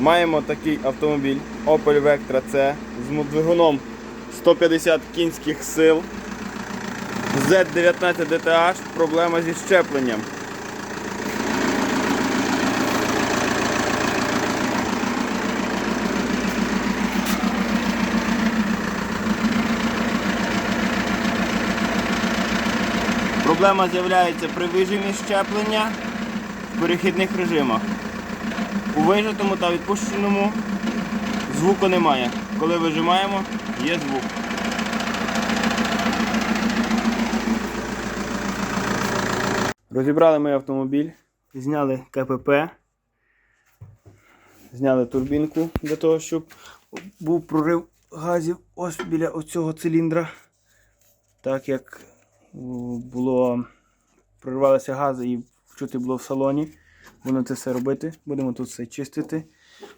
Маємо такий автомобіль Opel Vectra C з двигуном 150 кінських сил. Z19 DTH, проблема зі щепленням. Проблема з'являється при вижимі щеплення в перехідних режимах. У вижатому та відпущеному звуку немає. Коли вижимаємо, є звук. Розібрали ми автомобіль, зняли КПП, зняли турбінку для того, щоб був прорив газів ось біля оцього циліндра. Так як було проривалися гази і чути було в салоні. Будемо це все робити, будемо тут все чистити.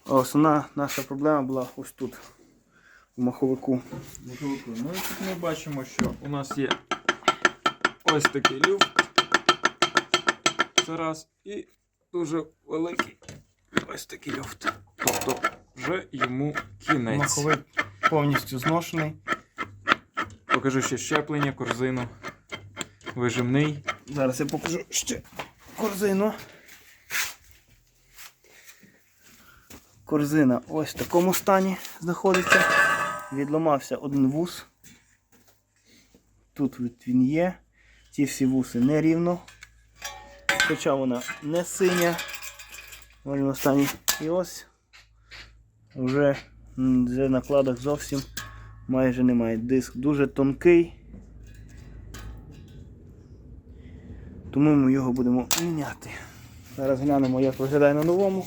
А основна наша проблема була ось тут, у маховику. Ну і тут ми бачимо, що у нас є ось такий люфт. Це раз. І дуже великий ось такий люфт. Тобто вже йому кінець. Маховик повністю зношений. Покажу ще щеплення, корзину. Вижимний. Зараз я покажу ще корзину. Корзина ось в такому стані знаходиться. Відламався один вус. Тут він є. Ці всі вуси нерівно. Хоча вона не синя. В стані. І ось вже вже накладок зовсім майже немає. Диск дуже тонкий. Тому ми його будемо міняти. Зараз глянемо, як виглядає на новому.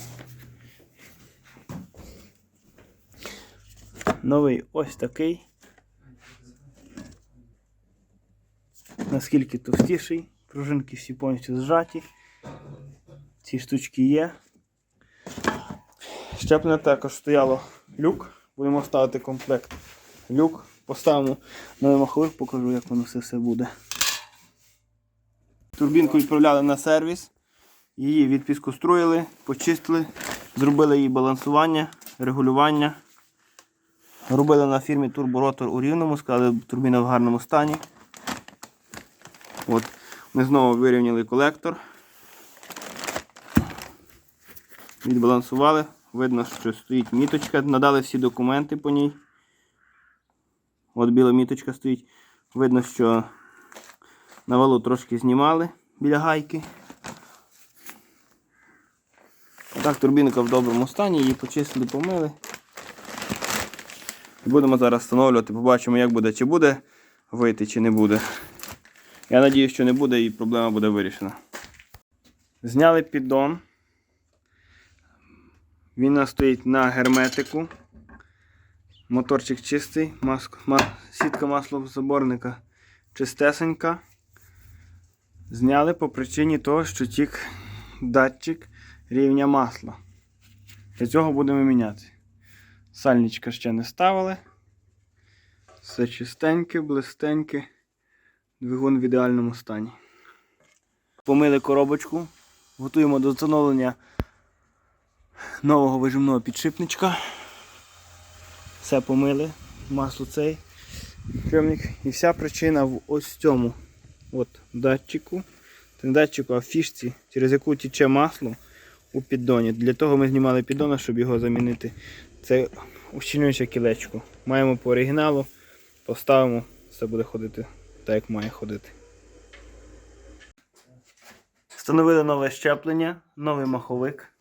Новий ось такий. Наскільки товстіший. Пружинки всі повністю зжаті. Ці штучки є. Щеплення також стояло люк. Будемо ставити комплект люк. Поставимо новий маховик, покажу, як воно все, все буде. Турбінку відправляли на сервіс. Її відпіскоструїли, почистили, зробили її балансування, регулювання. Робили на фірмі турборотор у Рівному, сказали, турбіна в гарному стані. От, Ми знову вирівняли колектор. Відбалансували. Видно, що стоїть міточка. Надали всі документи по ній. От біла міточка стоїть. Видно, що на валу трошки знімали біля гайки. Так, турбінка в доброму стані, її почистили, помили. Будемо зараз встановлювати, побачимо, як буде, чи буде вийти, чи не буде. Я сподіваюся, що не буде і проблема буде вирішена. Зняли піддон. Він у нас стоїть на герметику. Моторчик чистий, маск, ма, сітка маслозаборника чистесенька. Зняли по причині того, що тік датчик рівня масла. Для цього будемо міняти. Сальничка ще не ставили. Все чистеньке, блистеньке. Двигун в ідеальному стані. Помили коробочку. Готуємо до встановлення нового вижимного підшипничка. Все помили. Масло цей. Прямник. І вся причина в ось цьому от датчику. Це не датчику, а фішці, через яку тече масло у піддоні. Для того ми знімали піддона, щоб його замінити. Це ущільнююче кілечко. Маємо по оригіналу, поставимо, все буде ходити так, як має ходити. Встановили нове щеплення, новий маховик.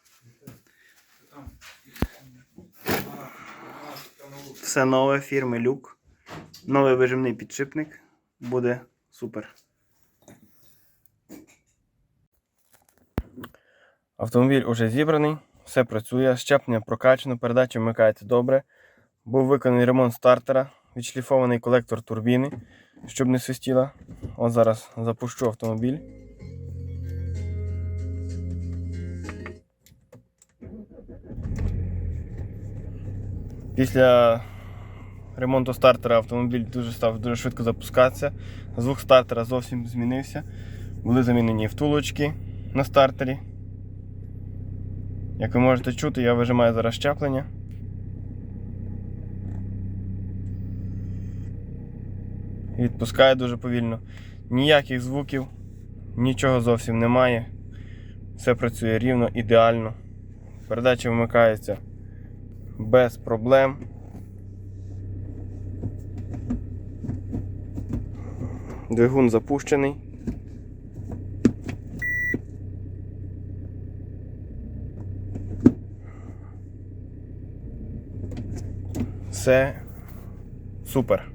Все нове фірми Люк. Новий вижимний підшипник. Буде супер. Автомобіль уже зібраний, все працює, щеплення прокачано, передача вмикається добре. Був виконаний ремонт стартера, відшліфований колектор турбіни, щоб не свистіла. От зараз запущу автомобіль. Після ремонту стартера автомобіль дуже став дуже швидко запускатися. Звук стартера зовсім змінився. Були замінені втулочки на стартері. Як ви можете чути, я вижимаю зараз щеплення. І Відпускаю дуже повільно. Ніяких звуків, нічого зовсім немає. Все працює рівно, ідеально. Передача вмикається без проблем. Двигун запущений. Все супер.